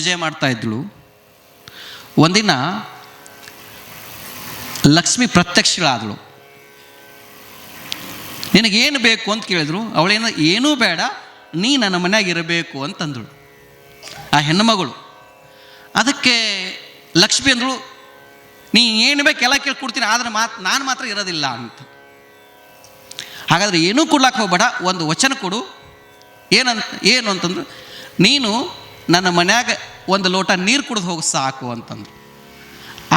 ಪೂಜೆ ಮಾಡ್ತಾ ಇದ್ಳು ಒಂದಿನ ಲಕ್ಷ್ಮಿ ಪ್ರತ್ಯಕ್ಷಗಳಾದಳು ನಿನಗೇನು ಬೇಕು ಅಂತ ಕೇಳಿದ್ರು. ಅವಳೇನ, ಏನೂ ಬೇಡ, ನೀ ನನ್ನ ಮನ್ಯಾಗ ಇರಬೇಕು ಅಂತಂದಳು. ಆ ಹೆಣ್ಣುಮಗಳು. ಅದಕ್ಕೆ ಲಕ್ಷ್ಮಿ ಅಂದಳು, ನೀ ಏನು ಬೇಕು ಎಲ್ಲ ಕೇಳ್ಕೊಡ್ತೀನಿ ಆದರೆ ಮಾತು, ನಾನು ಮಾತ್ರ ಇರೋದಿಲ್ಲ ಅಂತ. ಹಾಗಾದ್ರೆ ಏನೂ ಕೊಡ್ಲಾಕ ಹೋಗ್ಬೇಡ, ಒಂದು ವಚನ ಕೊಡು. ಏನಂತ, ಏನು ಅಂತಂದ್ರೆ, ನೀನು ನನ್ನ ಮನ್ಯಾಗ ಒಂದು ಲೋಟ ನೀರು ಕುಡಿದು ಹೋಗಿ ಸಾಕು ಅಂತಂದ್ರು.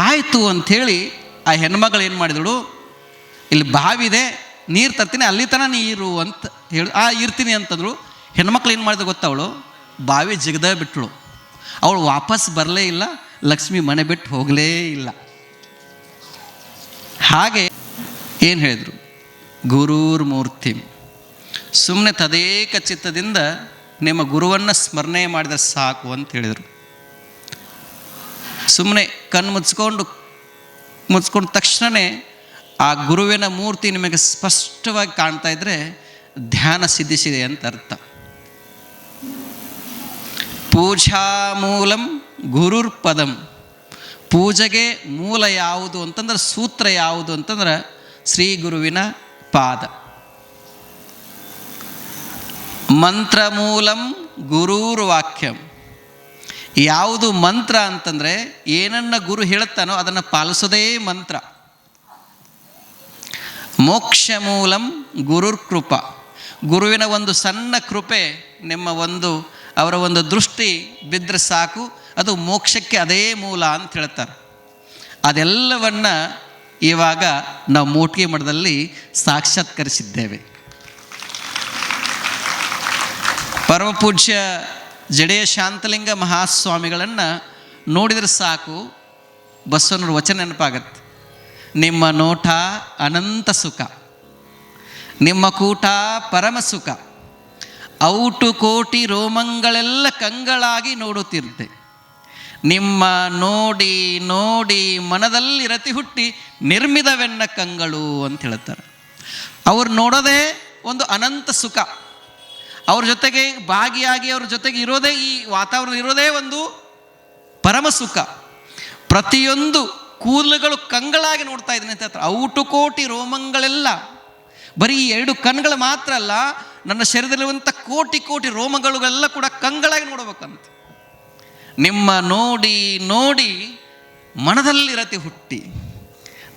ಆಯಿತು ಅಂಥೇಳಿ ಆ ಹೆಣ್ಮಗಳು ಏನು ಮಾಡಿದಳು ಇಲ್ಲಿ ಬಾವಿದೆ, ನೀರು ತರ್ತೀನಿ, ಅಲ್ಲಿ ತನ ನೀರು ಅಂತ ಹೇಳಿ, ಆ ಇರ್ತೀನಿ ಅಂತಂದ್ರು. ಹೆಣ್ಮಕ್ಳು ಏನು ಮಾಡಿದ್ರು ಗೊತ್ತವಳು ಬಾವಿ ಜಿಗದ ಬಿಟ್ಟಳು ಅವಳು ವಾಪಸ್ ಬರಲೇ ಇಲ್ಲ, ಲಕ್ಷ್ಮಿ ಮನೆ ಬಿಟ್ಟು ಹೋಗಲೇ ಇಲ್ಲ. ಹಾಗೆ ಏನು ಹೇಳಿದರು? ಗುರೂರ್ ಮೂರ್ತಿ. ಸುಮ್ಮನೆ ತದೇಕ ಚಿತ್ತದಿಂದ ನಿಮ್ಮ ಗುರುವನ್ನು ಸ್ಮರಣೆ ಮಾಡಿದರೆ ಸಾಕು ಅಂತ ಹೇಳಿದರು. ಸುಮ್ಮನೆ ಕಣ್ಣು ಮುಚ್ಕೊಂಡು, ಮುಚ್ಕೊಂಡ ತಕ್ಷಣವೇ ಆ ಗುರುವಿನ ಮೂರ್ತಿ ನಿಮಗೆ ಸ್ಪಷ್ಟವಾಗಿ ಕಾಣ್ತಾ ಇದ್ದರೆ ಧ್ಯಾನ ಸಿದ್ಧಿಸಿದೆ ಅಂತ ಅರ್ಥ. ಪೂಜಾ ಮೂಲಂ ಗುರುರ್ ಪದಂ. ಪೂಜೆಗೆ ಮೂಲ ಯಾವುದು ಅಂತಂದ್ರೆ ಸೂತ್ರ ಯಾವುದು ಅಂತಂದ್ರೆ ಶ್ರೀ ಗುರುವಿನ ಪಾದ. ಮಂತ್ರ ಮೂಲಂ ಗುರೂರ್ ವಾಕ್ಯಂ ಯಾವುದು ಮಂತ್ರ ಅಂತಂದರೆ ಏನನ್ನ ಗುರು ಹೇಳುತ್ತಾನೋ ಅದನ್ನು ಪಾಲಿಸೋದೇ ಮಂತ್ರ. ಮೋಕ್ಷ ಮೂಲಂ ಗುರುರ್ ಕೃಪ ಗುರುವಿನ ಒಂದು ಸಣ್ಣ ಕೃಪೆ ನಿಮ್ಮ ಒಂದು, ಅವರ ಒಂದು ದೃಷ್ಟಿ ಬಿದ್ದರೆ ಸಾಕು, ಅದು ಮೋಕ್ಷಕ್ಕೆ ಅದೇ ಮೂಲ ಅಂತ ಹೇಳ್ತಾರೆ. ಅದೆಲ್ಲವನ್ನು ಇವಾಗ ನಾವು ಮೋಟಿಗೆ ಮಠದಲ್ಲಿ ಸಾಕ್ಷಾತ್ಕರಿಸಿದ್ದೇವೆ. ಪರಮಪೂಜ್ಯ ಜಡೇ ಶಾಂತಲಿಂಗ ಮಹಾಸ್ವಾಮಿಗಳನ್ನು ನೋಡಿದರೆ ಸಾಕು, ಬಸವನವ್ರ ವಚನ ನೆನಪಾಗತ್ತೆ. ನಿಮ್ಮ ನೋಟ ಅನಂತ ಸುಖ, ನಿಮ್ಮ ಕೂಟ ಪರಮ ಸುಖ, ಔಟು ಕೋಟಿ ರೋಮಂಗಳೆಲ್ಲ ಕಂಗಳಾಗಿ ನೋಡುತ್ತಿರುತ್ತೆ. ನಿಮ್ಮ ನೋಡಿ ನೋಡಿ ಮನದಲ್ಲಿ ರತಿ ಹುಟ್ಟಿ ನಿರ್ಮಿದವೆನ್ನ ಕಂಗಳು ಅಂತ ಹೇಳ್ತಾರೆ. ಅವ್ರು ನೋಡೋದೇ ಒಂದು ಅನಂತ ಸುಖ. ಅವ್ರ ಜೊತೆಗೆ ಭಾಗಿಯಾಗಿ ಅವ್ರ ಜೊತೆಗೆ ಇರೋದೇ ಈ ವಾತಾವರಣ ಇರೋದೇ ಒಂದು ಪರಮ ಸುಖ. ಪ್ರತಿಯೊಂದು ಕೂದಲುಗಳು ಕಂಗಳಾಗಿ ನೋಡ್ತಾ ಇದ್ದೀನಿ ಅಂತ ಔಟು ಕೋಟಿ ರೋಮಗಳೆಲ್ಲ, ಬರೀ ಎರಡು ಕಣ್ಗಳು ಮಾತ್ರ ಅಲ್ಲ, ನನ್ನ ಶರೀರದಲ್ಲಿರುವಂಥ ಕೋಟಿ ಕೋಟಿ ರೋಮಗಳುಗಳೆಲ್ಲ ಕೂಡ ಕಂಗಳಾಗಿ ನೋಡಬೇಕಂತ. ನಿಮ್ಮ ನೋಡಿ ನೋಡಿ ಮನದಲ್ಲಿರತಿ ಹುಟ್ಟಿ.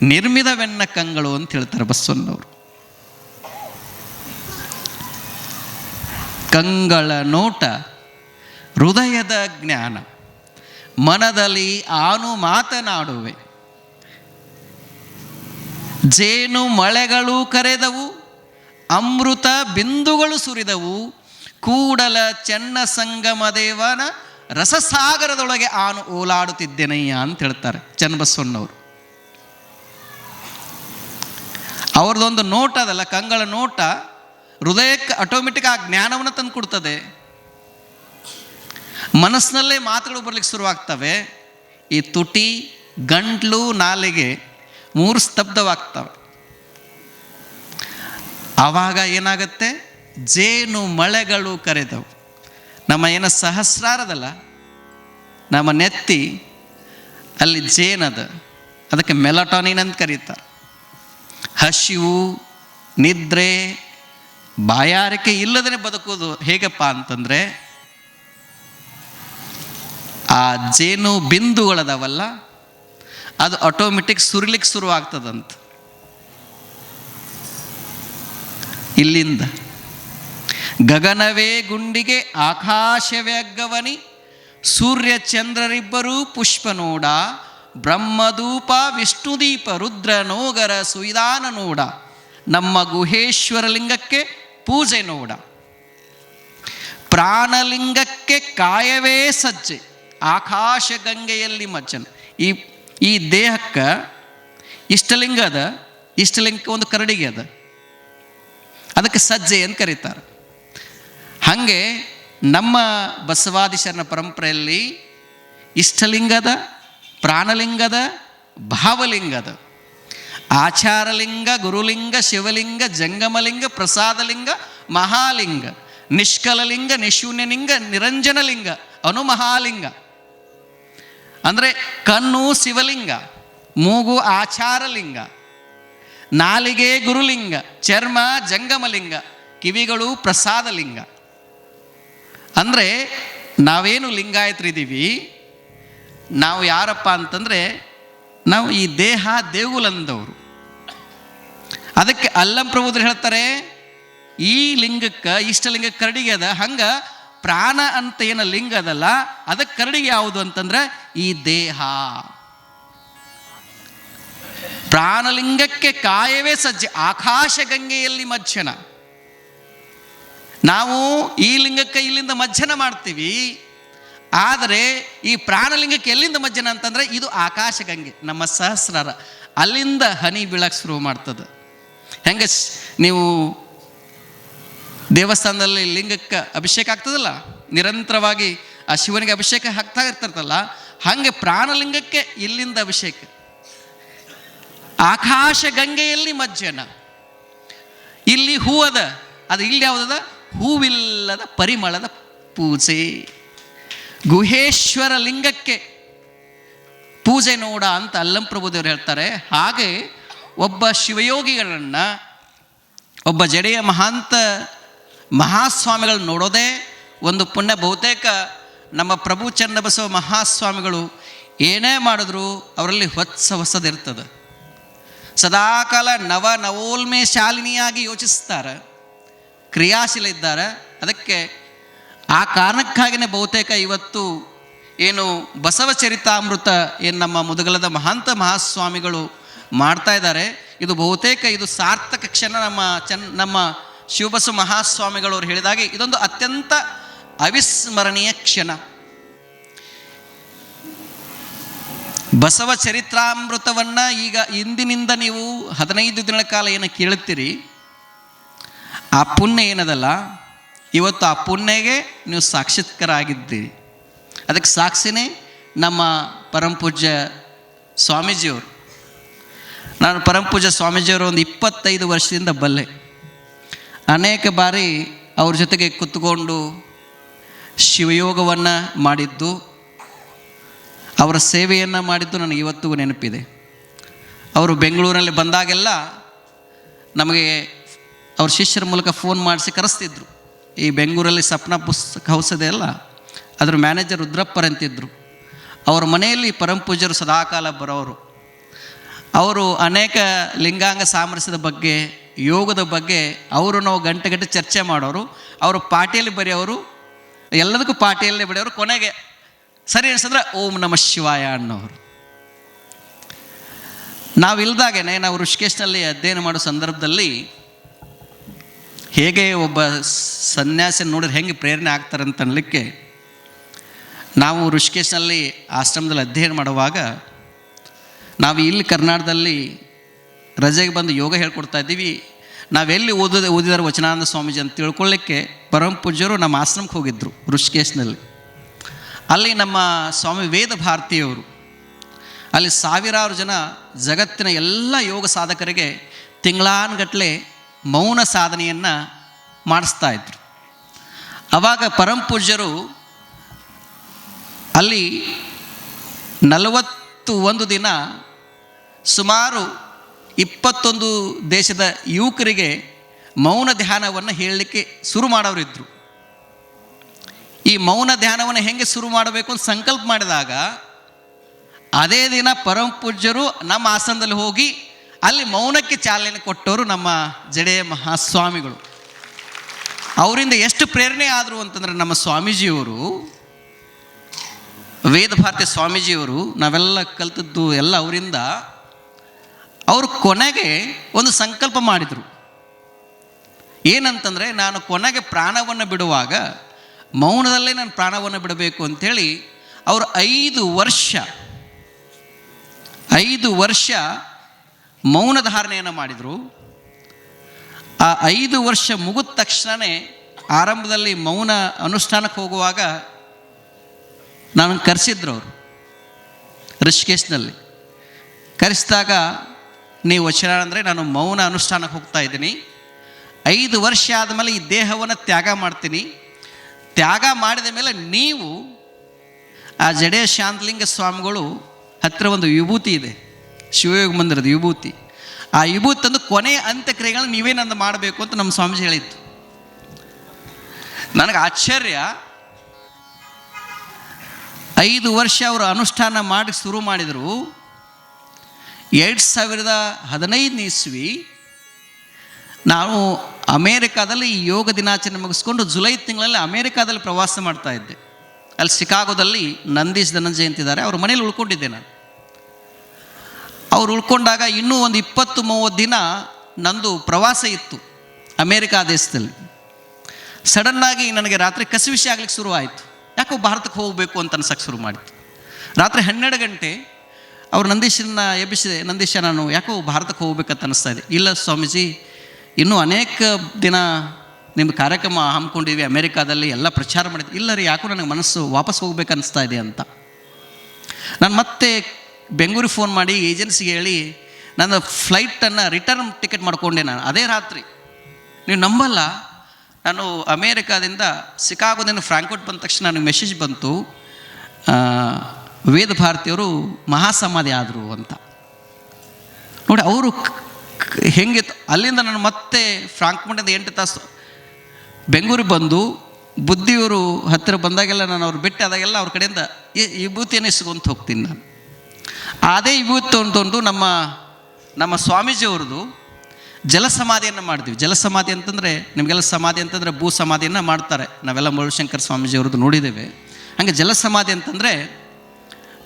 ನಿರ್ಮಿತವೆನ್ನ ಕಂಗಳು ಅಂತ ಹೇಳ್ತಾರೆ ಬಸವಣ್ಣವರು. ಕಂಗಳ ನೋಟ, ಹೃದಯದ ಜ್ಞಾನ, ಮನದಲ್ಲಿ ಆನು ಮಾತನಾಡುವೆ. ಜೇನು ಮಳೆಗಳು ಕರೆದವು, ಅಮೃತ ಬಿಂದುಗಳು ಸುರಿದವು, ಕೂಡಲ ಚೆನ್ನ ಸಂಗಮ ದೇವನ ರಸಸಾಗರದೊಳಗೆ ಆನು ಓಲಾಡುತ್ತಿದ್ದೇನಯ್ಯ ಅಂತ ಹೇಳ್ತಾರೆ ಚನ್ನಬಸವಣ್ಣವರು. ಅವ್ರದ್ದೊಂದು ನೋಟ ಅದಲ್ಲ, ಕಂಗಳ ನೋಟ ಹೃದಯಕ್ಕೆ ಆಟೋಮೆಟಿಕ್ ಆ ಜ್ಞಾನವನ್ನು ತಂದು ಕೊಡ್ತದೆ. ಮನಸ್ಸಿನಲ್ಲೇ ಮಾತುಗಳು ಬರ್ಲಿಕ್ಕೆ ಶುರುವಾಗ್ತವೆ. ಈ ತುಟಿ, ಗಂಟ್ಲು, ನಾಲೆಗೆ ಮೂರು ಸ್ತಬ್ಧವಾಗ್ತವೆ. ಆವಾಗ ಏನಾಗುತ್ತೆ? ಜೇನು ಮಳೆಗಳು ಕರೆದವು. ನಮ್ಮ ಏನು ಸಹಸ್ರಾರದಲ್ಲ, ನಮ್ಮ ನೆತ್ತಿ ಅಲ್ಲಿ ಜೇನದ, ಅದಕ್ಕೆ ಮೆಲಟಾನಿನ್ ಅಂತ ಕರೀತಾರೆ. ಹಸಿವು, ನಿದ್ರೆ ಬಾಯಾರಿಕೆ ಇಲ್ಲದೇ ಬದುಕೋದು ಹೇಗಪ್ಪ ಅಂತಂದರೆ ಆ ಜೇನು ಬಿಂದುಗಳದವಲ್ಲ, ಅದು ಆಟೋಮೆಟಿಕ್ ಸುರಿಲಿಕ್ಕೆ ಶುರುವಾಗ್ತದಂತ. ಇಲ್ಲಿಂದ ಗಗನವೇ ಗುಂಡಿಗೆ ಆಕಾಶವೇ ಅಗ್ಗವನಿ, ಸೂರ್ಯ ಚಂದ್ರರಿಬ್ಬರೂ ಪುಷ್ಪ ನೋಡ ಬ್ರಹ್ಮದೂಪ ವಿಷ್ಣುದೀಪ ರುದ್ರ ನೋಗರ ಸುಯಿದಾನ ನೋಡ ನಮ್ಮ ಗುಹೇಶ್ವರ ಪೂಜೆ ನೋಡ. ಪ್ರಾಣಲಿಂಗಕ್ಕೆ ಕಾಯವೇ ಸಜ್ಜೆ ಆಕಾಶ ಗಂಗೆಯಲ್ಲಿ ಮಜ್ಜನ. ಈ ಈ ದೇಹಕ್ಕೆ ಇಷ್ಟಲಿಂಗ ಅದ, ಇಷ್ಟಲಿಂಗಕ್ಕೆ ಒಂದು ಕರಡಿಗೆ ಅದ. ಅದಕ್ಕೆ ಸಜ್ಜೆ ಅಂತ ಕರೀತಾರೆ. ಹಾಗೆ ನಮ್ಮ ಬಸವಾದಿಶರಣ ಪರಂಪರೆಯಲ್ಲಿ ಇಷ್ಟಲಿಂಗದ, ಪ್ರಾಣಲಿಂಗದ, ಭಾವಲಿಂಗದ ಆಚಾರಲಿಂಗ, ಗುರುಲಿಂಗ, ಶಿವಲಿಂಗ, ಜಂಗಮಲಿಂಗ, ಪ್ರಸಾದಲಿಂಗ, ಮಹಾಲಿಂಗ, ನಿಷ್ಕಲಲಿಂಗ, ನಿಶೂನ್ಯಲಿಂಗ, ನಿರಂಜನಲಿಂಗ, ಅನುಮಹಾಲಿಂಗ. ಅಂದರೆ ಕಣ್ಣು ಶಿವಲಿಂಗ, ಮೂಗು ಆಚಾರಲಿಂಗ, ನಾಲಿಗೆ ಗುರುಲಿಂಗ, ಚರ್ಮ ಜಂಗಮಲಿಂಗ, ಕಿವಿಗಳು ಪ್ರಸಾದಲಿಂಗ. ಅಂದರೆ ನಾವೇನು ಲಿಂಗಾಯತ್ರಿದ್ದೀವಿ? ನಾವು ಯಾರಪ್ಪ ಅಂತಂದರೆ ನಾವು ಈ ದೇಹ ದೇಗುಲಂದವರು. ಅದಕ್ಕೆ ಅಲ್ಲಂ ಪ್ರಭುದ್ರು ಹೇಳ್ತಾರೆ, ಈ ಲಿಂಗಕ್ಕೆ ಇಷ್ಟಲಿಂಗಕ್ಕೆ ಕರಡಿಗೆ ಅದ, ಹಂಗೆ ಪ್ರಾಣ ಅಂತ ಏನು ಲಿಂಗ ಅದಲ್ಲ, ಅದಕ್ಕೆ ಕರಡಿಗೆ ಯಾವುದು ಅಂತಂದ್ರೆ ಈ ದೇಹ. ಪ್ರಾಣಲಿಂಗಕ್ಕೆ ಕಾಯವೇ ಸಜ್ಜೆ, ಆಕಾಶ ಗಂಗೆಯಲ್ಲಿ ಮಜ್ಜನ. ನಾವು ಈ ಲಿಂಗಕ್ಕೆ ಇಲ್ಲಿಂದ ಮಜ್ಜನ ಮಾಡ್ತೀವಿ, ಆದರೆ ಈ ಪ್ರಾಣಲಿಂಗಕ್ಕೆ ಎಲ್ಲಿಂದ ಮಜ್ಜನ ಅಂತಂದ್ರೆ ಇದು ಆಕಾಶ ಗಂಗೆ, ನಮ್ಮ ಸಹಸ್ರಾರ, ಅಲ್ಲಿಂದ ಹನಿ ಬೀಳಕ್ಕೆ ಶುರು ಮಾಡ್ತದೆ. ಹೆಂಗೆ ನೀವು ದೇವಸ್ಥಾನದಲ್ಲಿ ಲಿಂಗಕ್ಕೆ ಅಭಿಷೇಕ ಆಗ್ತದಲ್ಲ? ನಿರಂತರವಾಗಿ ಆ ಶಿವನಿಗೆ ಅಭಿಷೇಕ ಹಾಕ್ತಾ ಇರ್ತಾರಲ್ಲ ಹಾಗೆ ಪ್ರಾಣಲಿಂಗಕ್ಕೆ ಇಲ್ಲಿಂದ ಅಭಿಷೇಕ. ಆಕಾಶ ಗಂಗೆಯಲ್ಲಿ ಮಜ್ಜನ. ಇಲ್ಲಿ ಹೂ ಅದ, ಅದು ಇಲ್ಲಿ ಯಾವುದದ? ಹೂವಿಲ್ಲದ ಪರಿಮಳದ ಪೂಜೆ. ಗುಹೇಶ್ವರ ಲಿಂಗಕ್ಕೆ ಪೂಜೆ ನೋಡ ಅಂತ ಅಲ್ಲಂ ಪ್ರಭುದೇವರು ಹೇಳ್ತಾರೆ. ಹಾಗೆ ಒಬ್ಬ ಶಿವಯೋಗಿಗಳನ್ನು, ಒಬ್ಬ ಜಡೆಯ ಮಹಾಂತ ಮಹಾಸ್ವಾಮಿಗಳು ನೋಡೋದೇ ಒಂದು ಪುಣ್ಯ. ಬಹುತೇಕ ನಮ್ಮ ಪ್ರಭು ಚನ್ನಬಸವ ಮಹಾಸ್ವಾಮಿಗಳು ಏನೇ ಮಾಡಿದ್ರು ಅವರಲ್ಲಿ ಹೊಸ ಹೊಸದಿರ್ತದೆ. ಸದಾಕಾಲ ನವ ನವೋಲ್ಮೆ ಶಾಲಿನಿಯಾಗಿ ಯೋಚಿಸ್ತಾರೆ, ಕ್ರಿಯಾಶೀಲ ಇದ್ದಾರೆ. ಅದಕ್ಕೆ ಆ ಕಾರಣಕ್ಕಾಗಿಯೇ ಬಹುತೇಕ ಇವತ್ತು ಏನು ಬಸವ ಚರಿತಾಮೃತ, ಏನು ನಮ್ಮ ಮುದುಗಲದ ಮಹಾಂತ ಮಹಾಸ್ವಾಮಿಗಳು ಮಾಡ್ತಾ ಇದ್ದಾರೆ. ಇದು ಬಹುತೇಕ ಇದು ಸಾರ್ಥಕ ಕ್ಷಣ ನಮ್ಮ ಚನ್, ನಮ್ಮ ಶಿವಬಸು ಮಹಾಸ್ವಾಮಿಗಳು ಅವರು ಹೇಳಿದಾಗೆ ಇದೊಂದು ಅತ್ಯಂತ ಅವಿಸ್ಮರಣೀಯ ಕ್ಷಣ. ಬಸವ ಚರಿತ್ರಾಮೃತವನ್ನ ಈಗ ಇಂದಿನಿಂದ ನೀವು ಹದಿನೈದು ದಿನಗಳ ಕಾಲ ಏನು ಕೇಳುತ್ತೀರಿ. ಆ ಪುಣ್ಯ ಏನದಲ್ಲ? ಇವತ್ತು ಆ ಪುಣ್ಯಗೆ ನೀವು ಸಾಕ್ಷಿತ್ಕರಾಗಿದ್ದೀರಿ. ಅದಕ್ಕೆ ಸಾಕ್ಷಿನೇ ನಮ್ಮ ಪರಮಪೂಜ್ಯ ಸ್ವಾಮೀಜಿಯವರು. ನಾನು ಪರಮಪೂಜ ಸ್ವಾಮೀಜಿಯವರು ಒಂದು ಇಪ್ಪತ್ತೈದು ವರ್ಷದಿಂದ ಬಲ್ಲೆ. ಅನೇಕ ಬಾರಿ ಅವ್ರ ಜೊತೆಗೆ ಕುತ್ಕೊಂಡು ಶಿವಯೋಗವನ್ನು ಮಾಡಿದ್ದು, ಅವರ ಸೇವೆಯನ್ನು ಮಾಡಿದ್ದು ನನಗೆ ಇವತ್ತಿಗೂ ನೆನಪಿದೆ. ಅವರು ಬೆಂಗಳೂರಿನಲ್ಲಿ ಬಂದಾಗೆಲ್ಲ ನಮಗೆ ಅವ್ರ ಶಿಷ್ಯರ ಮೂಲಕ ಫೋನ್ ಮಾಡಿಸಿ ಕರೆಸ್ತಿದ್ರು. ಈ ಬೆಂಗಳೂರಲ್ಲಿ ಸಪ್ನ ಪುಸ್ತಕ ಹೌಸ್ ಇದೆ ಅಲ್ಲ, ಅದ್ರ ಮ್ಯಾನೇಜರ್ ರುದ್ರಪ್ಪರಂತಿದ್ದರು ಅವರ ಮನೆಯಲ್ಲಿ ಪರಮಪೂಜರು ಸದಾಕಾಲ ಬರೋರು. ಅವರು ಅನೇಕ ಲಿಂಗಾಂಗ ಸಾಮರಸ್ಯದ ಬಗ್ಗೆ, ಯೋಗದ ಬಗ್ಗೆ ಅವರು ನಾವು ಗಂಟೆ ಗಂಟೆ ಚರ್ಚೆ ಮಾಡೋರು. ಅವರು ಪಾಟಿಯಲ್ಲಿ ಬರೆಯೋರು, ಎಲ್ಲದಕ್ಕೂ ಪಾಟಿಯಲ್ಲೇ ಬರೆಯೋರು ಕೊನೆಗೆ ಸರಿ ಅನ್ಸಿದ್ರೆ ಓಂ ನಮ ಶಿವಾಯ ಅನ್ನೋರು. ನಾವು ಇಲ್ದಾಗೇನೆ ನಾವು ಋಷಿಕೇಶ್ನಲ್ಲಿ ಅಧ್ಯಯನ ಮಾಡೋ ಸಂದರ್ಭದಲ್ಲಿ ಹೇಗೆ ಒಬ್ಬ ಸನ್ಯಾಸಿ ನೋಡಿದ್ರೆ ಹೆಂಗೆ ಪ್ರೇರಣೆ ಆಗ್ತಾರೆ ಅಂತ ಅನ್ಲಿಕ್ಕೆ ನಾವು ಋಷಿಕೇಶ್ನಲ್ಲಿ ಆಶ್ರಮದಲ್ಲಿ ಅಧ್ಯಯನ ಮಾಡುವಾಗ ನಾವು ಇಲ್ಲಿ ಕರ್ನಾಟಕದಲ್ಲಿ ರಜೆಗೆ ಬಂದು ಯೋಗ ಹೇಳ್ಕೊಡ್ತಾ ಇದ್ದೀವಿ. ನಾವೆಲ್ಲಿ ಓದೋದು ಓದಿದಾರೆ ವಚನಾನಂದ ಸ್ವಾಮೀಜಿ ಅಂತ ತಿಳ್ಕೊಳ್ಳಿಕ್ಕೆ ಪರಮ ಪೂಜ್ಯರು ನಮ್ಮ ಆಶ್ರಮಕ್ಕೆ ಹೋಗಿದ್ದರು ಋಷಿಕೇಶ್ನಲ್ಲಿ ಅಲ್ಲಿ ನಮ್ಮ ಸ್ವಾಮಿ ವೇದ ಭಾರತೀಯವರು, ಅಲ್ಲಿ ಸಾವಿರಾರು ಜನ ಜಗತ್ತಿನ ಎಲ್ಲ ಯೋಗ ಸಾಧಕರಿಗೆ ತಿಂಗಳಾನುಗಟ್ಟಲೆ ಮೌನ ಸಾಧನೆಯನ್ನು ಮಾಡಿಸ್ತಾ ಇದ್ರು. ಆವಾಗ ಪರಮ ಪೂಜ್ಯರು ಅಲ್ಲಿ ನಲವತ್ತು ಒಂದು ದಿನ ಸುಮಾರು ಇಪ್ಪತ್ತೊಂದು ದೇಶದ ಯುವಕರಿಗೆ ಮೌನ ಧ್ಯಾನವನ್ನು ಹೇಳಲಿಕ್ಕೆ ಶುರು ಮಾಡೋರಿದ್ದರು ಈ ಮೌನ ಧ್ಯಾನವನ್ನು ಹೆಂಗೆ ಶುರು ಮಾಡಬೇಕು ಅಂತ ಸಂಕಲ್ಪ ಮಾಡಿದಾಗ, ಅದೇ ದಿನ ಪರಮ ಪೂಜ್ಯರು ನಮ್ಮ ಆಸನದಲ್ಲಿ ಹೋಗಿ ಅಲ್ಲಿ ಮೌನಕ್ಕೆ ಚಾಲನೆ ಕೊಟ್ಟವರು ನಮ್ಮ ಜಡೆಯ ಮಹಾಸ್ವಾಮಿಗಳು. ಅವರಿಂದ ಎಷ್ಟು ಪ್ರೇರಣೆ ಆದರು ಅಂತಂದರೆ ನಮ್ಮ ಸ್ವಾಮೀಜಿಯವರು ವೇದ ಭಾರತಿ ಸ್ವಾಮೀಜಿಯವರು ನಾವೆಲ್ಲ ಕಲ್ತದ್ದು ಎಲ್ಲ ಅವರಿಂದ ಅವರು ಕೊನೆಗೆ ಒಂದು ಸಂಕಲ್ಪ ಮಾಡಿದರು. ಏನಂತಂದರೆ ನಾನು ಕೊನೆಗೆ ಪ್ರಾಣವನ್ನು ಬಿಡುವಾಗ, ಮೌನದಲ್ಲೇ ನಾನು ಪ್ರಾಣವನ್ನು ಬಿಡಬೇಕು ಅಂಥೇಳಿ ಅವರು ಐದು ವರ್ಷ ಐದು ವರ್ಷ ಮೌನ ಧಾರಣೆಯನ್ನು ಮಾಡಿದರು. ಆ ಐದು ವರ್ಷ ಮುಗಿದ ತಕ್ಷಣವೇ ಆರಂಭದಲ್ಲಿ ಮೌನ ಅನುಷ್ಠಾನಕ್ಕೆ ಹೋಗುವಾಗ ನಾನು ಕರೆಸಿದ್ರು ಅವರು ಋಷಿಕೇಶ್ನಲ್ಲಿ ಕರೆಸಿದಾಗ ನೀವು ವಚನ ಅಂದರೆ ನಾನು ಮೌನ ಅನುಷ್ಠಾನಕ್ಕೆ ಹೋಗ್ತಾ ಇದ್ದೀನಿ. ಐದು ವರ್ಷ ಆದಮೇಲೆ ಈ ದೇಹವನ್ನು ತ್ಯಾಗ ಮಾಡ್ತೀನಿ. ತ್ಯಾಗ ಮಾಡಿದ ಮೇಲೆ ನೀವು ಆ ಜಡೆ ಶಾಂತಲಿಂಗ ಸ್ವಾಮಿಗಳು ಹತ್ತಿರ ಒಂದು ವಿಭೂತಿ ಇದೆ. ಶಿವಯೋಗ ಮಂದಿರದ ವಿಭೂತಿ. ಆ ವಿಭೂತಿ ತಂದು ಕೊನೆಯ ಅಂತ್ಯಕ್ರಿಯೆಗಳನ್ನ ನೀವೇನಂದು ಮಾಡಬೇಕು ಅಂತ ನಮ್ಮ ಸ್ವಾಮೀಜಿ ಹೇಳಿತ್ತು ನನಗೆ ಆಶ್ಚರ್ಯ. ಐದು ವರ್ಷ ಅವರು ಅನುಷ್ಠಾನ ಮಾಡಿ ಶುರು ಮಾಡಿದರು. ಎರಡು ಸಾವಿರದ ಹದಿನೈದನೇ ಇಸ್ವಿ ನಾವು ಅಮೇರಿಕಾದಲ್ಲಿ ಈ ಯೋಗ ದಿನಾಚರಣೆ ಮುಗಿಸ್ಕೊಂಡು ಜುಲೈ ತಿಂಗಳಲ್ಲಿ ಅಮೇರಿಕಾದಲ್ಲಿ ಪ್ರವಾಸ ಮಾಡ್ತಾ ಇದ್ದೆ. ಅಲ್ಲಿ ಶಿಕಾಗೋದಲ್ಲಿ ನಂದೀಶ್ ಧನಂಜಯ ಅಂತಿದ್ದಾರೆ ಅವ್ರ ಮನೇಲಿ ಉಳ್ಕೊಂಡಿದ್ದೆ ನಾನು. ಅವ್ರು ಉಳ್ಕೊಂಡಾಗ ಇನ್ನೂ ಒಂದು ಇಪ್ಪತ್ತು ಮೂವತ್ತು ದಿನ ನಂದು ಪ್ರವಾಸ ಇತ್ತು ಅಮೇರಿಕಾ ದೇಶದಲ್ಲಿ. ಸಡನ್ನಾಗಿ ನನಗೆ ರಾತ್ರಿ ಕಸಿವಿಷಿ ಆಗ್ಲಿಕ್ಕೆ ಶುರು ಆಯಿತು ಯಾಕೋ ಭಾರತಕ್ಕೆ ಹೋಗಬೇಕು ಅಂತ ಅನ್ಸಕ್ಕೆ ಶುರು ಮಾಡಿತು ರಾತ್ರಿ ಹನ್ನೆರಡು ಗಂಟೆ ಅವ್ರು ನಂದೀಶನ್ನ ಎಬ್ಬಿಸಿದೆ ನಂದೀಶ ನಾನು ಯಾಕೋ ಭಾರತಕ್ಕೆ ಹೋಗ್ಬೇಕಂತ ಅನಿಸ್ತಾ ಇದೆ. ಇಲ್ಲ ಸ್ವಾಮೀಜಿ, ಇನ್ನೂ ಅನೇಕ ದಿನ ನಿಮ್ಮ ಕಾರ್ಯಕ್ರಮ ಹಮ್ಮಿಕೊಂಡಿವಿ ಅಮೇರಿಕಾದಲ್ಲಿ ಎಲ್ಲ ಪ್ರಚಾರ ಮಾಡಿದ್ವಿ. ಇಲ್ಲ ರೀ, ಯಾಕೋ ನನಗೆ ಮನಸ್ಸು ವಾಪಸ್ ಹೋಗ್ಬೇಕು ಅನಿಸ್ತಾ ಇದೆ ಅಂತ. ನಾನು ಮತ್ತೆ ಬೆಂಗಳೂರಿಗೆ ಫೋನ್ ಮಾಡಿ ಏಜೆನ್ಸಿಗೆ ಹೇಳಿ, ನನ್ನ ಫ್ಲೈಟನ್ನು ರಿಟರ್ನ್ ಟಿಕೆಟ್ ಮಾಡ್ಕೊಂಡೆ ನಾನು, ಅದೇ ರಾತ್ರಿ. ನೀವು ನಂಬಲ್ಲ. ನಾನು ಅಮೇರಿಕಾದಿಂದ ಸಿಕಾಗೋದಿಂದ ಫ್ರಾಂಕ್ಫರ್ಟ್ ಬಂದ ತಕ್ಷಣ ನನಗೆ ಮೆಸೇಜ್ ಬಂತು ವೇದ ಭಾರತಿಯವರು ಮಹಾಸಮಾಧಿ ಆದರು ಅಂತ. ನೋಡಿ, ಅವರು ಹೆಂಗೆ ಅಲ್ಲಿಂದ ನಾನು ಮತ್ತೆ ಫ್ರಾಂಕ್ಫರ್ಟಿಂದ ಎಂಟು ತಾಸು ಬೆಂಗಳೂರಿಗೆ ಬಂದು ಬುದ್ಧಿಯವರು ಹತ್ತಿರ ಬಂದಾಗೆಲ್ಲ ನಾನು ಅವ್ರು ಬಿಟ್ಟು ಆದಾಗೆಲ್ಲ ಅವ್ರ ಕಡೆಯಿಂದ ವಿಭೂತಿಯನ್ನು ಇಸ್ಕೊಂತ ಹೋಗ್ತೀನಿ ನಾನು. ಅದೇ ವಿಭೂತಿ ತೊಗೊಂಡು ನಮ್ಮ ನಮ್ಮ ಸ್ವಾಮೀಜಿಯವ್ರದ್ದು ಜಲಸಮಾಧಿಯನ್ನು ಮಾಡ್ತೀವಿ. ಜಲಸಮಾಧಿ ಅಂತಂದರೆ ನಿಮಗೆಲ್ಲ ಸಮಾಧಿ ಅಂತಂದರೆ ಭೂ ಸಮಾಧಿಯನ್ನು ಮಾಡ್ತಾರೆ. ನಾವೆಲ್ಲ ಮುರುಳಶಂಕರ್ ಸ್ವಾಮೀಜಿಯವ್ರದ್ದು ನೋಡಿದ್ದೇವೆ. ಹಾಗೆ ಜಲಸಮಾಧಿ ಅಂತಂದರೆ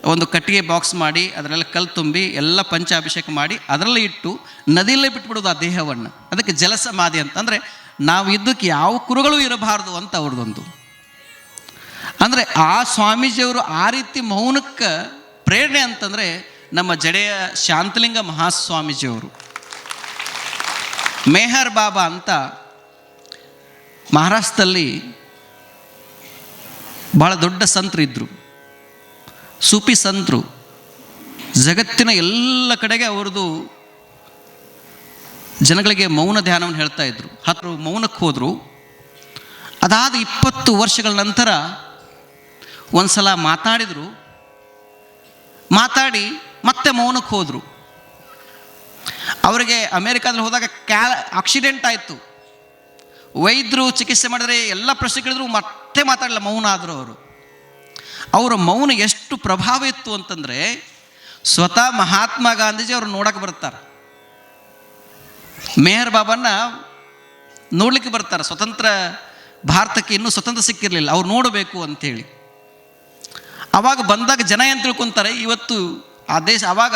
ಒಂದು ಕಟ್ಟಿಗೆ ಬಾಕ್ಸ್ ಮಾಡಿ ಅದರಲ್ಲಿ ಕಲ್ಲು ತುಂಬಿ, ಎಲ್ಲ ಪಂಚಾಭಿಷೇಕ ಮಾಡಿ, ಅದರಲ್ಲಿ ಇಟ್ಟು ನದಿಯಲ್ಲೇ ಬಿಟ್ಬಿಡೋದು ಆ ದೇಹವನ್ನು. ಅದಕ್ಕೆ ಜಲಸಮಾಧಿ ಅಂತಂದರೆ ನಾವು ಇದ್ದಕ್ಕೆ ಯಾವ ಕುರುಗಳು ಇರಬಾರ್ದು ಅಂತ ಅವ್ರದ್ದೊಂದು. ಅಂದರೆ ಆ ಸ್ವಾಮೀಜಿಯವರು ಆ ರೀತಿ ಮೌನಕ್ಕೆ ಪ್ರೇರಣೆ ಅಂತಂದರೆ ನಮ್ಮ ಜಡೆಯ ಶಾಂತಲಿಂಗ ಮಹಾಸ್ವಾಮೀಜಿಯವರು. ಮೇಹರ್ ಬಾಬಾ ಅಂತ ಮಹಾರಾಷ್ಟ್ರದಲ್ಲಿ ಭಾಳ ದೊಡ್ಡ ಸಂತರು ಸೂಫಿ ಸಂತರು. ಜಗತ್ತಿನ ಎಲ್ಲ ಕಡೆಗೆ ಅವ್ರದ್ದು ಜನಗಳಿಗೆ ಮೌನ ಧ್ಯಾನವನ್ನು ಹೇಳ್ತಾ ಇದ್ರು. ಹತ್ತು ಮೌನಕ್ಕೆ ಹೋದರು. ಅದಾದ ಇಪ್ಪತ್ತು ವರ್ಷಗಳ ನಂತರ ಒಂದು ಸಲ ಮಾತಾಡಿದರು. ಮಾತಾಡಿ ಮತ್ತೆ ಮೌನಕ್ಕೆ ಹೋದರು. ಅವರಿಗೆ ಅಮೇರಿಕಾದಲ್ಲಿ ಹೋದಾಗ ಕ್ಯಾ ಆಕ್ಸಿಡೆಂಟ್ ಆಯಿತು. ವೈದ್ಯರು ಚಿಕಿತ್ಸೆ ಮಾಡಿದರೆ ಎಲ್ಲ ಪ್ರಶ್ನೆ ಕೇಳಿದ್ರು ಮತ್ತೆ ಮಾತಾಡಲಿಲ್ಲ, ಮೌನ ಆದರು ಅವರು. ಅವರ ಮೌನ ಎಷ್ಟು ಪ್ರಭಾವ ಇತ್ತು ಅಂತಂದರೆ ಸ್ವತಃ ಮಹಾತ್ಮ ಗಾಂಧೀಜಿ ಅವರು ನೋಡಕ್ಕೆ ಬರ್ತಾರೆ. ಮೇಹರ್ ಬಾಬನ್ನ ನೋಡ್ಲಿಕ್ಕೆ ಬರ್ತಾರೆ. ಸ್ವತಂತ್ರ ಭಾರತಕ್ಕೆ ಇನ್ನೂ ಸ್ವತಂತ್ರ ಸಿಕ್ಕಿರಲಿಲ್ಲ. ಅವ್ರು ನೋಡಬೇಕು ಅಂಥೇಳಿ ಅವಾಗ ಬಂದಾಗ ಜನ ಏನು ತಿಳ್ಕೊತಾರೆ, ಇವತ್ತು ಆ ದೇಶ ಅವಾಗ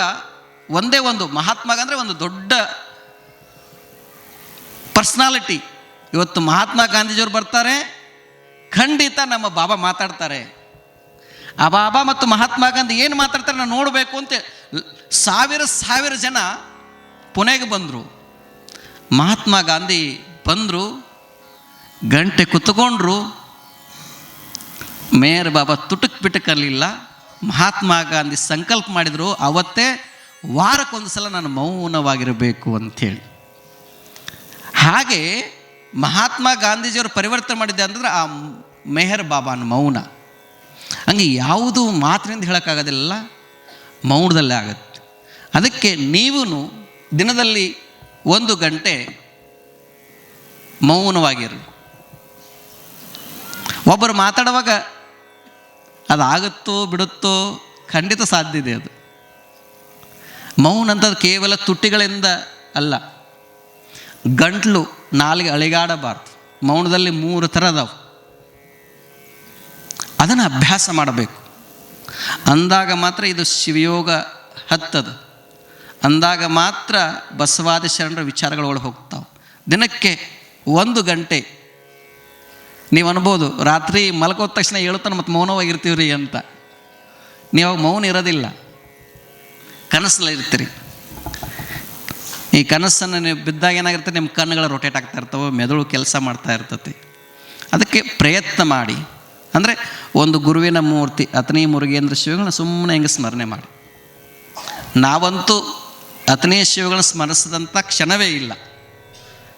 ಒಂದೇ ಒಂದು ಮಹಾತ್ಮ ಗಾಂಧಿ ಒಂದು ದೊಡ್ಡ ಪರ್ಸ್ನಾಲಿಟಿ. ಇವತ್ತು ಮಹಾತ್ಮ ಗಾಂಧೀಜಿಯವರು ಬರ್ತಾರೆ, ಖಂಡಿತ ನಮ್ಮ ಬಾಬಾ ಮಾತಾಡ್ತಾರೆ. ಆ ಬಾಬಾ ಮತ್ತು ಮಹಾತ್ಮ ಗಾಂಧಿ ಏನು ಮಾತಾಡ್ತಾರೆ ನಾನು ನೋಡಬೇಕು ಅಂತ ಸಾವಿರ ಸಾವಿರ ಜನ ಪುಣೆಗೆ ಬಂದರು. ಮಹಾತ್ಮ ಗಾಂಧಿ ಬಂದರು, ಗಂಟೆ ಕುತ್ಕೊಂಡ್ರು. ಮೇಯರ್ ಬಾಬಾ ತುಟುಕ್ ಬಿಟಕಲ್ಲಿಲ್ಲ ಮಹಾತ್ಮ ಗಾಂಧಿ ಸಂಕಲ್ಪ ಮಾಡಿದರು. ಅವತ್ತೇ ವಾರಕ್ಕೊಂದು ಸಲ ನಾನು ಮೌನವಾಗಿರಬೇಕು ಅಂಥೇಳಿ ಹಾಗೆ ಮಹಾತ್ಮ ಗಾಂಧೀಜಿಯವರು ಪರಿವರ್ತನೆ ಮಾಡಿದ್ದೆ ಅಂತಂದ್ರೆ ಆ ಮೆಹರ್ ಬಾಬಾನ ಮೌನ. ಹಂಗೆ ಯಾವುದು ಮಾತಿನಿಂದ ಹೇಳೋಕ್ಕಾಗೋದಿಲ್ಲ, ಮೌನದಲ್ಲೇ ಆಗುತ್ತೆ. ಅದಕ್ಕೆ ನೀವು ದಿನದಲ್ಲಿ ಒಂದು ಗಂಟೆ ಮೌನವಾಗಿರು ಒಬ್ಬರು ಮಾತಾಡುವಾಗ ಅದಾಗುತ್ತೋ ಬಿಡುತ್ತೋ ಖಂಡಿತ ಸಾಧ್ಯ ಇದೆ ಅದು. ಮೌನ ಅಂತದ್ದು ಕೇವಲ ತುಟಿಗಳಿಂದ ಅಲ್ಲ, ಗಂಟ್ಲು ನಾಲಿಗೆ ಅಳಿಗಾಡಬಾರ್ದು. ಮೌನದಲ್ಲಿ ಮೂರು ಥರ ಅದಾವೆ. ಅದನ್ನು ಅಭ್ಯಾಸ ಮಾಡಬೇಕು. ಅಂದಾಗ ಮಾತ್ರ ಇದು ಶಿವಯೋಗ ಹತ್ತದು. ಅಂದಾಗ ಮಾತ್ರ ಬಸವಾದಿ ಶರಣರ ವಿಚಾರಗಳು ಒಳಗೆ ಹೋಗ್ತಾವೆ. ದಿನಕ್ಕೆ ಒಂದು ಗಂಟೆ. ನೀವು ಅನ್ಬೋದು, ರಾತ್ರಿ ಮಲ್ಕೋದ ತಕ್ಷಣ ಹೇಳ್ತಾನೆ ಮತ್ತು ಮೌನವಾಗಿರ್ತೀವಿ ರೀ ಅಂತ. ನೀವು ಮೌನ ಇರೋದಿಲ್ಲ. ಕನಸಲ್ಲಿ ಇರ್ತೀರಿ. ಈ ಕನಸನ್ನು ನೀವು ಬಿದ್ದಾಗ ಏನಾಗಿರ್ತದೆ ನಿಮ್ಮ ಕಣ್ಣುಗಳು ರೊಟೇಟ್ ಆಗ್ತಾ ಇರ್ತವೆ, ಮೆದುಳು ಕೆಲಸ ಮಾಡ್ತಾ ಇರ್ತತಿ ಅದಕ್ಕೆ ಪ್ರಯತ್ನ ಮಾಡಿ. ಅಂದರೆ ಒಂದು ಗುರುವಿನ ಮೂರ್ತಿ ಅತನೇ ಮುರುಗೇಂದ್ರ ಶಿವಗಳನ್ನ ಸುಮ್ಮನೆ ಹೆಂಗೆ ಸ್ಮರಣೆ ಮಾಡಿ. ನಾವಂತೂ ಅತನೇ ಶಿವಗಳನ್ನ ಸ್ಮರಿಸಿದಂಥ ಕ್ಷಣವೇ ಇಲ್ಲ.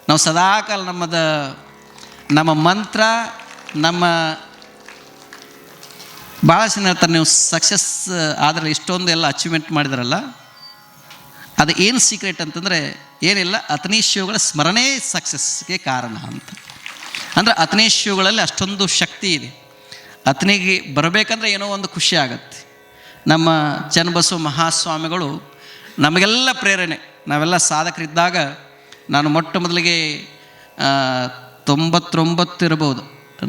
ನಾವು ಸದಾಕಾಲ ನಮ್ಮದ, ನಮ್ಮ ಮಂತ್ರ, ನಮ್ಮ ಭಾಳ ಜನ ಹೇಳ್ತಾರೆ, ನೀವು ಸಕ್ಸಸ್ ಆದರೆ ಇಷ್ಟೊಂದು ಎಲ್ಲ ಅಚೀವ್ಮೆಂಟ್ ಮಾಡಿದ್ರಲ್ಲ, ಅದು ಏನು ಸೀಕ್ರೆಟ್ ಅಂತಂದರೆ ಏನಿಲ್ಲ ಅತನೀಶ್ಯುಗಳ ಸ್ಮರಣೆ ಸಕ್ಸಸ್ಗೆ ಕಾರಣ ಅಂತ. ಅಂದರೆ ಶಿವಗಳಲ್ಲಿ ಅಷ್ಟೊಂದು ಶಕ್ತಿ ಇದೆ. ಅತನಿಗೆ ಬರಬೇಕಂದ್ರೆ ಏನೋ ಒಂದು ಖುಷಿ ಆಗತ್ತೆ. ನಮ್ಮ ಚನ್ನಬಸವ ಮಹಾಸ್ವಾಮಿಗಳು ನಮಗೆಲ್ಲ ಪ್ರೇರಣೆ. ನಾವೆಲ್ಲ ಸಾಧಕರಿದ್ದಾಗ ನಾನು ಮೊಟ್ಟ ಮೊದಲಿಗೆ ತೊಂಬತ್ತೊಂಬತ್ತು ಇರಬಹುದು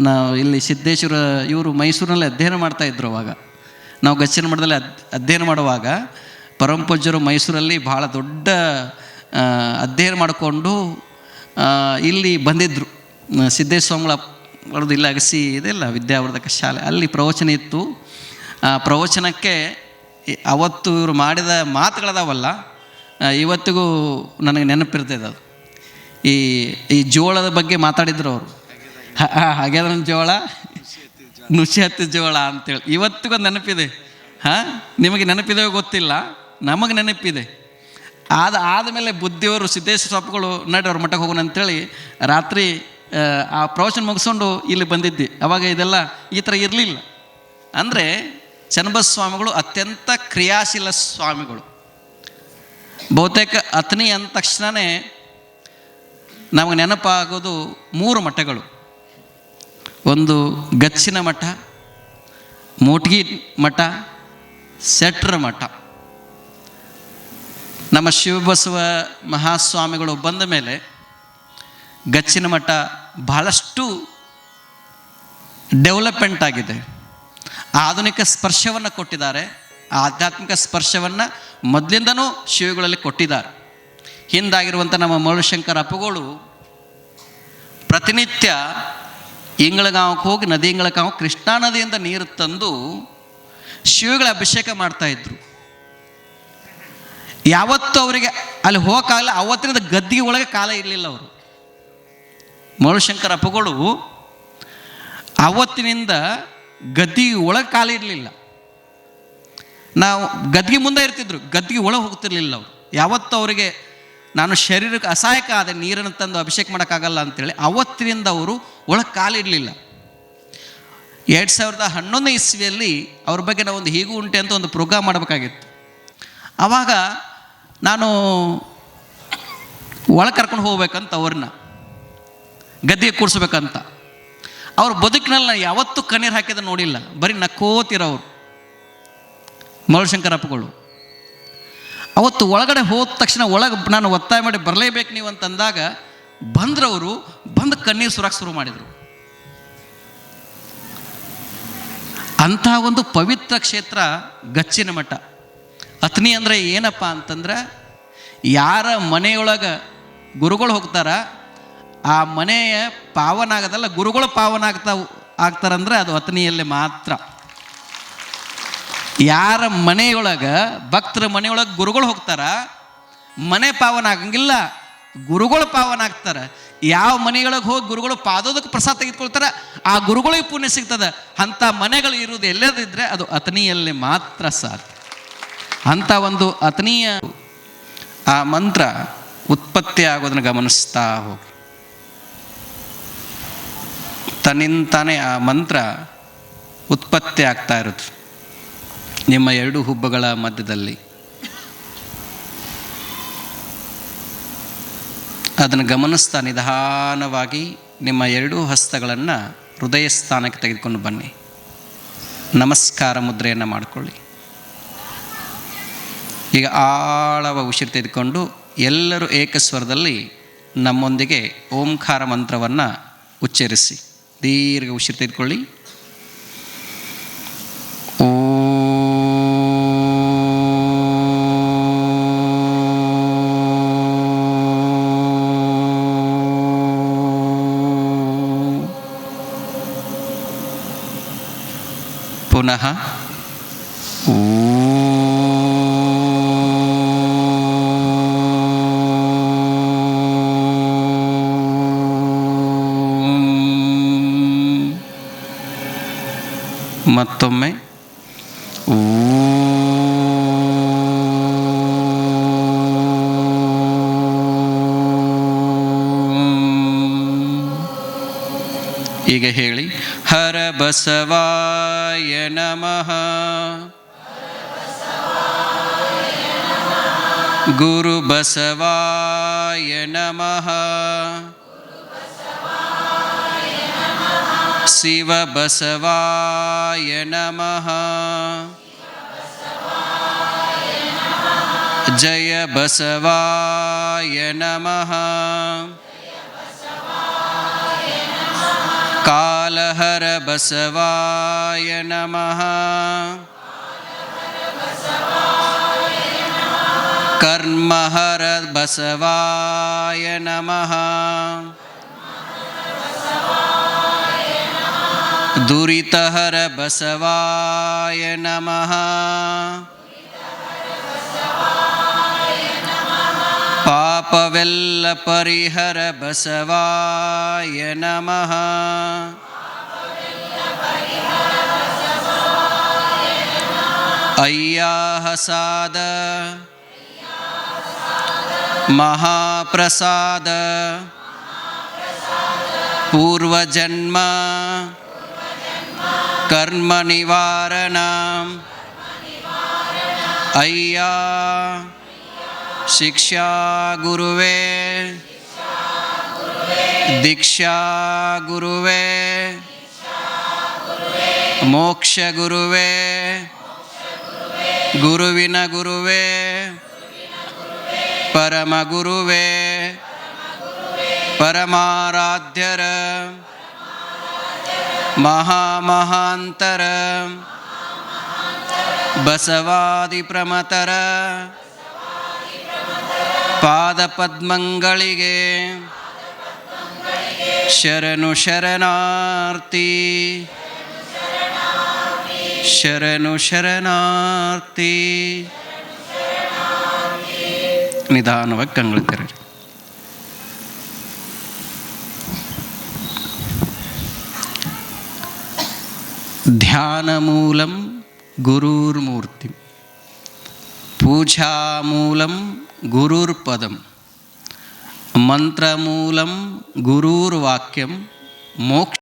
ನಾವು ಇಲ್ಲಿ ಸಿದ್ದೇಶ್ವರ, ಇವರು ಮೈಸೂರಿನಲ್ಲಿ ಅಧ್ಯಯನ ಮಾಡ್ತಾ ಇದ್ರು ಅವಾಗ. ನಾವು ಗಚ್ಚಿನ ಮಠದಲ್ಲಿ ಅಧ್ಯಯನ ಮಾಡುವಾಗ ಪರಮಪೂಜ್ಯರು ಮೈಸೂರಲ್ಲಿ ಭಾಳ ದೊಡ್ಡ ಅಧ್ಯಯನ ಮಾಡಿಕೊಂಡು ಇಲ್ಲಿ ಬಂದಿದ್ದರು ಸಿದ್ದೇಶ್ವರ ಅವ್ರದ್ದು ಇಲ್ಲ, ಅಗಸಿ ಇದೆಲ್ಲ ವಿದ್ಯಾವರ್ಧಕ ಶಾಲೆ. ಅಲ್ಲಿ ಪ್ರವಚನ ಇತ್ತು. ಆ ಪ್ರವಚನಕ್ಕೆ ಅವತ್ತು ಇವರು ಮಾಡಿದ ಮಾತುಗಳದಾವಲ್ಲ ಇವತ್ತಿಗೂ ನನಗೆ ನೆನಪಿರ್ತದೆ ಅದು. ಈ ಈ ಜೋಳದ ಬಗ್ಗೆ ಮಾತಾಡಿದ್ರು ಅವರು. ಹಾಗಾದ್ರೆ ಜೋಳ? ನುಸಿ ಹತ್ತಿ ಜೋಳ ಅಂತೇಳಿ. ಇವತ್ತಿಗೂ ನೆನಪಿದೆ. ಹಾಂ, ನಿಮಗೆ ನೆನಪಿದೆಯೋ ಗೊತ್ತಿಲ್ಲ. ನಮಗೆ ನೆನಪಿದೆ. ಆದ ಆದಮೇಲೆ ಬುದ್ಧಿಯವರು ಸಿದ್ದೇಶ್ವರ ಸ್ವಾಮಿಗಳು ನಡೆ ಅವ್ರ ಮಠಕ್ಕೆ ಹೋಗೋಣ ಅಂತೇಳಿ ರಾತ್ರಿ ಆ, ಪ್ರವಚನ ಮುಗಿಸ್ಕೊಂಡು ಇಲ್ಲಿ ಬಂದಿದ್ದೆ. ಅವಾಗ ಇದೆಲ್ಲ ಈ ಥರ ಇರಲಿಲ್ಲ. ಅಂದರೆ ಸ್ವಾಮಿಗಳು ಅತ್ಯಂತ ಕ್ರಿಯಾಶೀಲ ಸ್ವಾಮಿಗಳು. ಬಹುತೇಕ ಅತ್ನಿ ಅಂದ ತಕ್ಷಣವೇ ನಮಗೆ ನೆನಪಾಗೋದು ಮೂರು ಮಠಗಳು. ಒಂದು ಗಚ್ಚಿನ ಮಠ ಮೋಟ್ಗಿ ಮಠ ಸೆಟ್ರ ಮಠ. ನಮ್ಮ ಶಿವಬಸವ ಮಹಾಸ್ವಾಮಿಗಳು ಬಂದ ಮೇಲೆ ಗಚ್ಚಿನ ಮಠ ಬಹಳಷ್ಟು ಡೆವಲಪ್ಮೆಂಟ್ ಆಗಿದೆ. ಆಧುನಿಕ ಸ್ಪರ್ಶವನ್ನು ಕೊಟ್ಟಿದ್ದಾರೆ. ಆಧ್ಯಾತ್ಮಿಕ ಸ್ಪರ್ಶವನ್ನು ಮೊದಲಿಂದನೂ ಶಿವಗಳಲ್ಲಿ ಕೊಟ್ಟಿದ್ದಾರೆ. ಹಿಂದಾಗಿರುವಂಥ ನಮ್ಮ ಮರುಳಶಂಕರ ಅಪ್ಪುಗಳು ಪ್ರತಿನಿತ್ಯ ಇಂಗಳಗಾಂವಕ್ಕೆ ಹೋಗಿ ನದಿ ಇಂಗಳಗಾಂವ ಕೃಷ್ಣಾ ನದಿಯಿಂದ ನೀರು ತಂದು ಶಿವಗಳ ಅಭಿಷೇಕ ಮಾಡ್ತಾ ಇದ್ರು. ಯಾವತ್ತೂ ಅವರಿಗೆ ಅಲ್ಲಿ ಹೋಗಕ್ಕಾಗಲ್ಲ ಅವತ್ತಿನಿಂದ ಗದ್ದಿಗೆ ಒಳಗೆ ಕಾಲ ಇರಲಿಲ್ಲ ಅವರು. ಮರುಶಂಕರ ಅಪ್ಪಗಳು ಅವತ್ತಿನಿಂದ ಗದ್ದಿ ಒಳಗೆ ಕಾಲ ಇರಲಿಲ್ಲ. ನಾವು ಗದ್ದಿಗೆ ಮುಂದೆ ಇರ್ತಿದ್ರು, ಗದ್ದಿಗೆ ಒಳಗೆ ಹೋಗ್ತಿರ್ಲಿಲ್ಲ ಅವರು. ಯಾವತ್ತೂ ಅವರಿಗೆ ನಾನು ಶರೀರಕ್ಕೆ ಅಸಹಾಯಕ ಆದ ನೀರನ್ನು ತಂದು ಅಭಿಷೇಕ ಮಾಡೋಕ್ಕಾಗಲ್ಲ ಅಂತೇಳಿ ಅವತ್ತಿನಿಂದ ಅವರು ಒಳಗೆ ಕಾಲಿಡಲಿಲ್ಲ ಎರಡು ಸಾವಿರದ ಹನ್ನೊಂದನೇ ಇಸ್ವಿಯಲ್ಲಿ ಅವ್ರ ಬಗ್ಗೆ ನಾವು ಒಂದು ಹೀಗೂ ಉಂಟೆ ಅಂತ ಒಂದು ಪ್ರೋಗ್ರಾಮ್ ಮಾಡಬೇಕಾಗಿತ್ತು. ಆವಾಗ ನಾನು ಒಳಗೆ ಕರ್ಕೊಂಡು ಹೋಗ್ಬೇಕಂತ ಅವ್ರನ್ನ. ಗದ್ದೆಗೆ ಕೂರಿಸ್ಬೇಕಂತ. ಅವ್ರ ಬದುಕಿನಲ್ಲಿ ನಾನು ಯಾವತ್ತೂ ಕಣ್ಣೀರು ಹಾಕಿದ ನೋಡಿಲ್ಲ. ಬರೀ ನಕ್ಕೋತಿರೋರು. ಮರುಶಂಕರಪ್ಪಗಳು ಅವತ್ತು ಒಳಗಡೆ ಹೋದ ತಕ್ಷಣ ಒಳಗೆ ನಾನು ಒತ್ತಾಯ ಮಾಡಿ ಬರಲೇಬೇಕು ನೀವು ಅಂತಂದಾಗ ಬಂದ್ರವರು ಬಂದು ಕಣ್ಣೀರು ಸುರಾಕ್ ಶುರು ಮಾಡಿದರು. ಅಂತಹ ಒಂದು ಪವಿತ್ರ ಕ್ಷೇತ್ರ ಗಚ್ಚಿನ ಮಠ. ಅತ್ನಿ ಅಂದರೆ ಏನಪ್ಪ ಅಂತಂದ್ರೆ ಯಾರ ಮನೆಯೊಳಗೆ ಗುರುಗಳು ಹೋಗ್ತಾರ ಆ ಮನೆಯ ಪಾವನ ಆಗದಲ್ಲ ಗುರುಗಳು ಪಾವನ ಆಗ್ತಾ ಆಗ್ತಾರಂದ್ರೆ ಅದು ಅತ್ನಿಯಲ್ಲಿ ಮಾತ್ರ. ಯಾರ ಮನೆಯೊಳಗೆ, ಭಕ್ತರ ಮನೆಯೊಳಗೆ ಗುರುಗಳು ಹೋಗ್ತಾರ, ಮನೆ ಪಾವನ ಆಗಂಗಿಲ್ಲ ಗುರುಗಳು ಪಾವನ ಆಗ್ತಾರೆ ಯಾವ ಮನೆಯೊಳಗೆ ಹೋಗಿ ಗುರುಗಳು ಪಾದೋದಕ್ಕೆ ಪ್ರಸಾದ ತೆಗೆದುಕೊಳ್ತಾರೆ, ಆ ಗುರುಗಳಿಗೆ ಪುಣ್ಯ ಸಿಗ್ತದೆ. ಅಂಥ ಮನೆಗಳು ಇರುವುದು ಎಲ್ಲದಿದ್ದರೆ ಅದು ಅತನಿಯಲ್ಲಿ ಮಾತ್ರ ಸಾಧ್ಯ. ಅಂಥ ಒಂದು ಅತನೀಯ ಆ ಮಂತ್ರ ಉತ್ಪತ್ತಿ ಆಗೋದನ್ನು ಗಮನಿಸ್ತಾ ಹೋಗಿ. ತನ್ನಿಂತಾನೇ ಆ ಮಂತ್ರ ಉತ್ಪತ್ತಿ ಆಗ್ತಾ ಇರುತ್ತೆ ನಿಮ್ಮ ಎರಡು ಹುಬ್ಬುಗಳ ಮಧ್ಯದಲ್ಲಿ. ಅದನ್ನು ಗಮನಿಸ್ತಾ ನಿಧಾನವಾಗಿ ನಿಮ್ಮ ಎರಡೂ ಹಸ್ತಗಳನ್ನು ಹೃದಯ ಸ್ಥಾನಕ್ಕೆ ತೆಗೆದುಕೊಂಡು ಬನ್ನಿ. ನಮಸ್ಕಾರ ಮುದ್ರೆಯನ್ನು ಮಾಡಿಕೊಳ್ಳಿ. ಈಗ ಆಳವ ಉಸಿರು ತೆಗೆದುಕೊಂಡು ಎಲ್ಲರೂ ಏಕಸ್ವರದಲ್ಲಿ ನಮ್ಮೊಂದಿಗೆ ಓಂಕಾರ ಮಂತ್ರವನ್ನು ಉಚ್ಚರಿಸಿ. ದೀರ್ಘ ಉಸಿರು ತೆಗೆದುಕೊಳ್ಳಿ. ಮತ್ತೊಮ್ಮೆ. ಈಗ ಹೇಳಿ. ಹರ ಬಸವಾಯ ನಮಃ. ಗುರು ಬಸವಾಯ ನಮಃ. ಶಿವ ಬಸವಾಯ ನಮಃ ಜಯ ಬಸವಾಯ ನಮಃ ಕಾಲಹರ ಬಸವಾಯ ನಮಃ ಕರ್ಮಹರ ಬಸವಾಯ ನಮಃ ದುರಿತಹರ ಬಸವಾಯ ನಮಃ ಪಾಪವೆಲ್ಲ ಪರಿಹರ ಬಸವಾಯ ನಮಃ ಅಯ್ಯಾಹಸಾದ ಮಹಾಪ್ರಸಾದ कर्म कर्मनिवारणम्। अय्या शिक्षा गुरुवे। दीक्षा गुरुवे। मोक्ष गुरुवे। गुरुविन गुरुवे। परम गुरुवे परमाराध्यर ಪರಮ ಗುರುವೇ ಪರಮಾರಾಧ್ಯರ ಮಹಾಮಹಾಂತರ ಬಸವಾದಿ ಪ್ರಮತರ ಪಾದಪದ್ಮಂಗಳಿಗೆ ಶರಣು ಶರಣಾರ್ಥಿ ಶರಣು ಶರಣಾರ್ಥಿ ನಿಧಾನವಾಗಿ ಕಂಗಳು ध्यानमूलं गुरुर्मूर्तिं पूजामूलं गुरुर्पदं मन्त्रमूलं गुरुर्वाक्यं मोक्ष